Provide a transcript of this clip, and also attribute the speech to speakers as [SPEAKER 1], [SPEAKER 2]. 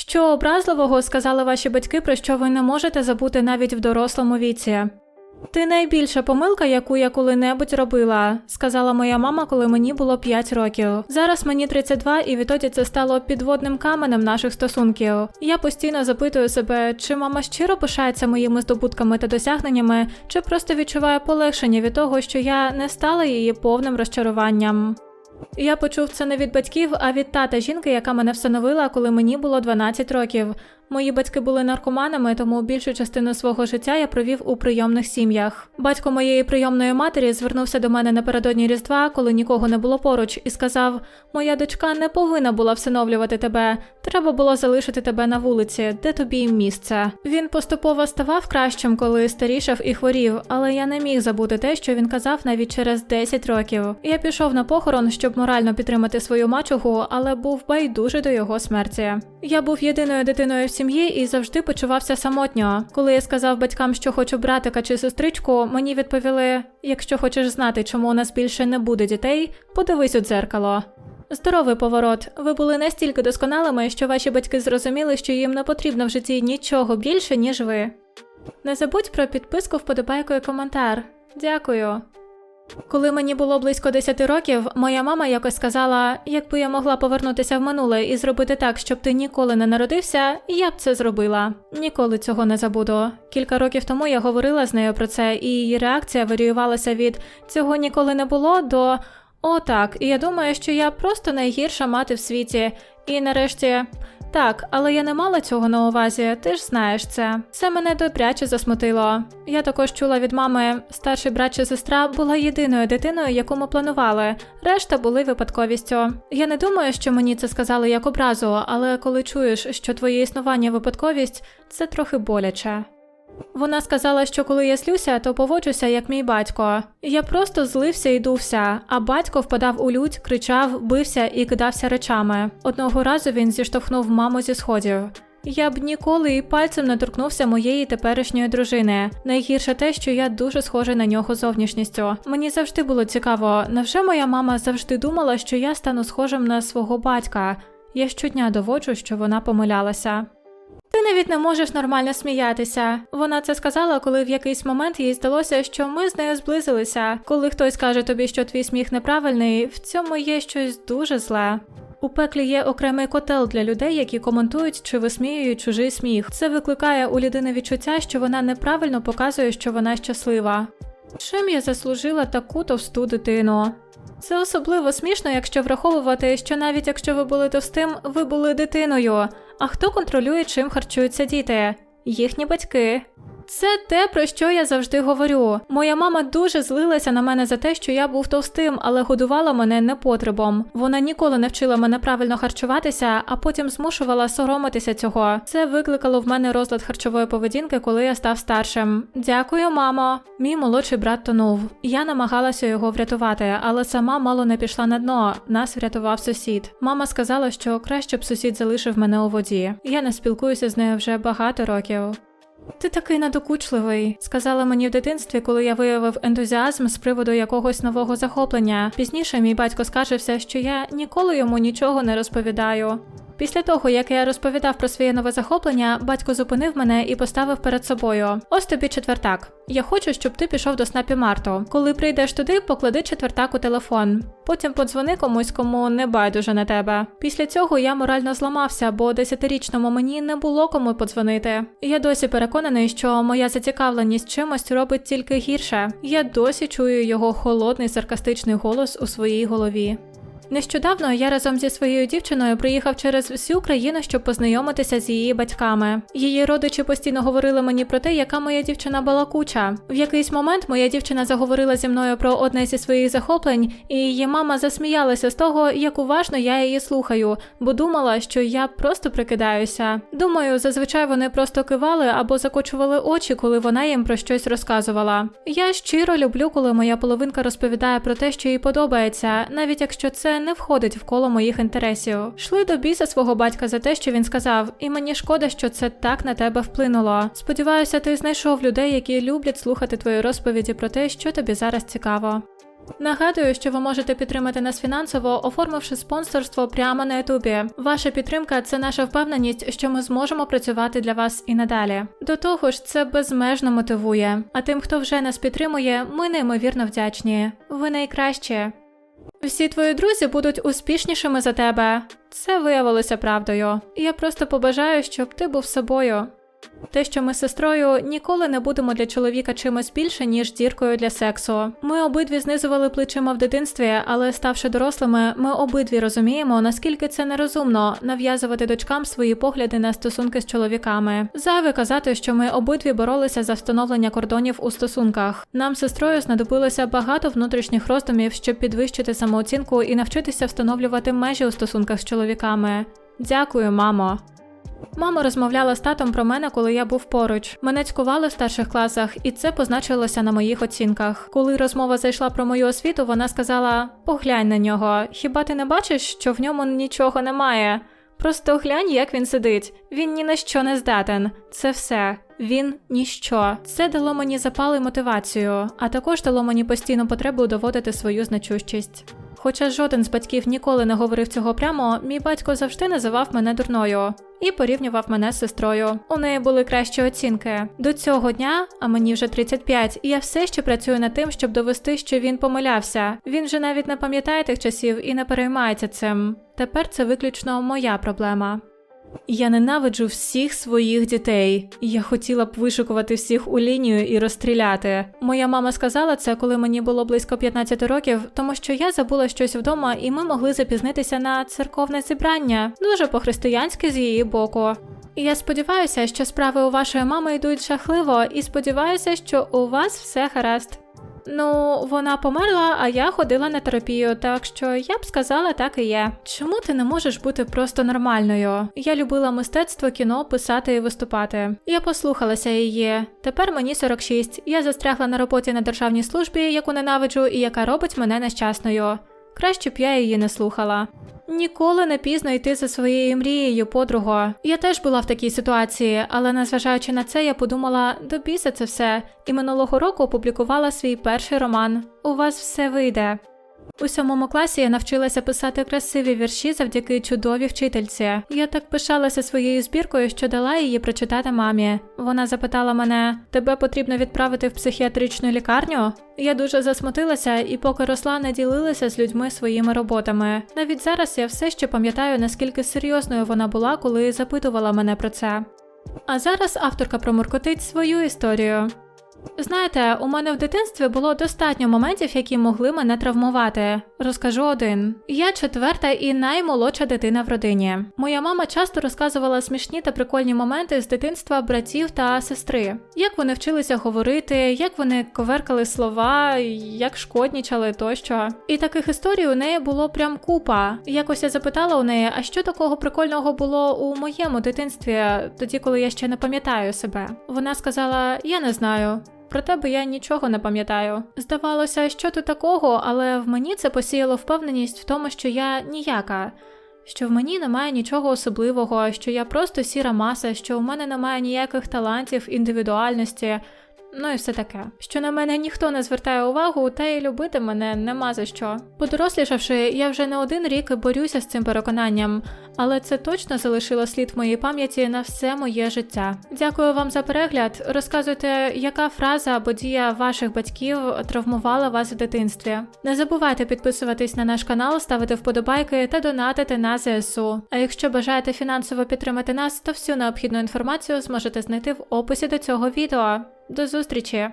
[SPEAKER 1] Що образливого сказали ваші батьки, про що ви не можете забути навіть в дорослому віці? Ти найбільша помилка, яку я коли-небудь робила, сказала моя мама, коли мені було 5 років. Зараз мені 32, і відтоді це стало підводним каменем наших стосунків. Я постійно запитую себе, чи мама щиро пишається моїми здобутками та досягненнями, чи просто відчуває полегшення від того, що я не стала її повним розчаруванням. Я почув це не від батьків, а від тата жінки, яка мене встановила, коли мені було 12 років. Мої батьки були наркоманами, тому більшу частину свого життя я провів у прийомних сім'ях. Батько моєї прийомної матері звернувся до мене напередодні Різдва, коли нікого не було поруч, і сказав: Моя дочка не повинна була всиновлювати тебе. Треба було залишити тебе на вулиці, де тобі й місце. Він поступово ставав кращим, коли старішав і хворів, але я не міг забути те, що він казав навіть через 10 років. Я пішов на похорон, щоб морально підтримати свою мачуху, але був байдужий до його смерті. Я був єдиною дитиною сім'ї і завжди почувався самотньо. Коли я сказав батькам, що хочу братика чи сестричку, мені відповіли: якщо хочеш знати, чому у нас більше не буде дітей, подивись у дзеркало. Здоровий поворот. Ви були настільки досконалими, що ваші батьки зрозуміли, що їм не потрібно в житті нічого більше, ніж ви. Не забудь про підписку, вподобайку і коментар. Дякую. Коли мені було близько 10 років, моя мама якось сказала: якби я могла повернутися в минуле і зробити так, щоб ти ніколи не народився, я б це зробила. Ніколи цього не забуду. Кілька років тому я говорила з нею про це, і її реакція варіювалася від цього ніколи не було до о, так, і я думаю, що я просто найгірша мати в світі. І нарешті. Так, але я не мала цього на увазі, ти ж знаєш це. Це мене добряче засмутило. Я також чула від мами, старший брат чи сестра була єдиною дитиною, яку ми планували. Решта були випадковістю. Я не думаю, що мені це сказали як образу, але коли чуєш, що твоє існування випадковість, це трохи боляче. Вона сказала, що коли я злюся, то поводжуся як мій батько. Я просто злився і дувся, а батько впадав у лють, кричав, бився і кидався речами. Одного разу він зіштовхнув маму зі сходів. Я б ніколи і пальцем не торкнувся моєї теперішньої дружини. Найгірше те, що я дуже схожий на нього зовнішністю. Мені завжди було цікаво, невже моя мама завжди думала, що я стану схожим на свого батька? Я щодня доводжу, що вона помилялася. Ти навіть не можеш нормально сміятися. Вона це сказала, коли в якийсь момент їй здалося, що ми з нею зблизилися. Коли хтось каже тобі, що твій сміх неправильний, в цьому є щось дуже зле. У пеклі є окремий котел для людей, які коментують чи висміюють чужий сміх. Це викликає у людини відчуття, що вона неправильно показує, що вона щаслива. Чим я заслужила таку товсту дитину? Це особливо смішно, якщо враховувати, що навіть якщо ви були товстим, ви були дитиною. А хто контролює, чим харчуються діти? Їхні батьки. Це те, про що я завжди говорю. Моя мама дуже злилася на мене за те, що я був товстим, але годувала мене непотребом. Вона ніколи не вчила мене правильно харчуватися, а потім змушувала соромитися цього. Це викликало в мене розлад харчової поведінки, коли я став старшим. Дякую, мамо. Мій молодший брат тонув. Я намагалася його врятувати, але сама мало не пішла на дно. Нас врятував сусід. Мама сказала, що краще б сусід залишив мене у воді. Я не спілкуюся з нею вже багато років. Ти такий надокучливий, сказала мені в дитинстві, коли я виявив ентузіазм з приводу якогось нового захоплення. Пізніше мій батько скаржився, що я ніколи йому нічого не розповідаю. Після того, як я розповідав про своє нове захоплення, батько зупинив мене і поставив перед собою: ось тобі четвертак. Я хочу, щоб ти пішов до снапі Марту. Коли прийдеш туди, поклади четвертак у телефон. Потім подзвони комусь, кому не байдуже на тебе. Після цього я морально зламався, бо десятирічному мені не було кому подзвонити. Я досі переконаний, що моя зацікавленість чимось робить тільки гірше. Я досі чую його холодний саркастичний голос у своїй голові. Нещодавно я разом зі своєю дівчиною приїхав через всю країну, щоб познайомитися з її батьками. Її родичі постійно говорили мені про те, яка моя дівчина балакуча. В якийсь момент моя дівчина заговорила зі мною про одне зі своїх захоплень, і її мама засміялася з того, як уважно я її слухаю, бо думала, що я просто прикидаюся. Думаю, зазвичай вони просто кивали або закочували очі, коли вона їм про щось розказувала. Я щиро люблю, коли моя половинка розповідає про те, що їй подобається, навіть якщо це не входить в коло моїх інтересів. Шли до біса свого батька за те, що він сказав, і мені шкода, що це так на тебе вплинуло. Сподіваюся, ти знайшов людей, які люблять слухати твої розповіді про те, що тобі зараз цікаво. Нагадую, що ви можете підтримати нас фінансово, оформивши спонсорство прямо на Ютубі. Ваша підтримка це наша впевненість, що ми зможемо працювати для вас і надалі. До того ж, це безмежно мотивує. А тим, хто вже нас підтримує, ми неймовірно вдячні. Ви найкращі. Всі твої друзі будуть успішнішими за тебе. Це виявилося правдою. Я просто побажаю, щоб ти був собою. Те, що ми з сестрою ніколи не будемо для чоловіка чимось більше, ніж діркою для сексу. Ми обидві знизували плечима в дитинстві, але ставши дорослими, ми обидві розуміємо, наскільки це нерозумно нав'язувати дочкам свої погляди на стосунки з чоловіками. Зайве казати, що ми обидві боролися за встановлення кордонів у стосунках. Нам з сестрою знадобилося багато внутрішніх роздумів, щоб підвищити самооцінку і навчитися встановлювати межі у стосунках з чоловіками. Дякую, мамо. Мама розмовляла з татом про мене, коли я був поруч. Мене цькували в старших класах, і це позначилося на моїх оцінках. Коли розмова зайшла про мою освіту, вона сказала: Поглянь на нього. Хіба ти не бачиш, що в ньому нічого немає? Просто глянь, як він сидить. Він ні на що не здатен. Це все. Він ніщо. Це дало мені запал і мотивацію, а також дало мені постійну потребу доводити свою значущість. Хоча жоден з батьків ніколи не говорив цього прямо, мій батько завжди називав мене дурною і порівнював мене з сестрою. У неї були кращі оцінки. До цього дня, а мені вже 35, і я все ще працюю над тим, щоб довести, що він помилявся. Він вже навіть не пам'ятає тих часів і не переймається цим. Тепер це виключно моя проблема. Я ненавиджу всіх своїх дітей. Я хотіла б вишикувати всіх у лінію і розстріляти. Моя мама сказала це, коли мені було близько 15 років, тому що я забула щось вдома, і ми могли запізнитися на церковне зібрання. Дуже по-християнськи з її боку. Я сподіваюся, що справи у вашої мами йдуть жахливо, і сподіваюся, що у вас все гаразд. Ну, вона померла, а я ходила на терапію, так що я б сказала, так і є. Чому ти не можеш бути просто нормальною? Я любила мистецтво, кіно, писати і виступати. Я послухалася її. Тепер мені 46. Я застрягла на роботі на державній службі, яку ненавиджу, і яка робить мене нещасною. Краще б я її не слухала. Ніколи не пізно йти за своєю мрією, подруго. Я теж була в такій ситуації, але незважаючи на це, я подумала, до біса це все, і минулого року опублікувала свій перший роман. У вас все вийде. У сьомому класі я навчилася писати красиві вірші завдяки чудовій вчительці. Я так пишалася своєю збіркою, що дала її прочитати мамі. Вона запитала мене: тебе потрібно відправити в психіатричну лікарню? Я дуже засмутилася і, поки росла, не ділилася з людьми своїми роботами. Навіть зараз я все ще пам'ятаю, наскільки серйозною вона була, коли запитувала мене про це. А зараз авторка промуркотить свою історію. Знаєте, у мене в дитинстві було достатньо моментів, які могли мене травмувати. Розкажу один. Я четверта і наймолодша дитина в родині. Моя мама часто розказувала смішні та прикольні моменти з дитинства братів та сестри. Як вони вчилися говорити, як вони коверкали слова, як шкоднічали тощо. І таких історій у неї було прям купа. Якось я запитала у неї, а що такого прикольного було у моєму дитинстві, тоді коли я ще не пам'ятаю себе. Вона сказала: Я не знаю. Про тебе я нічого не пам'ятаю. Здавалося, що ти такого, але в мені це посіяло впевненість в тому, що я ніяка, що в мені немає нічого особливого, що я просто сіра маса, що в мене немає ніяких талантів, індивідуальності. Ну і все таке, що на мене ніхто не звертає увагу, та й любити мене нема за що. Подорослішавши, я вже не один рік борюся з цим переконанням, але це точно залишило слід в моїй пам'яті на все моє життя. Дякую вам за перегляд. Розказуйте, яка фраза або дія ваших батьків травмувала вас в дитинстві. Не забувайте підписуватись на наш канал, ставити вподобайки та донатити на ЗСУ. А якщо бажаєте фінансово підтримати нас, то всю необхідну інформацію зможете знайти в описі до цього відео. До зустрічі!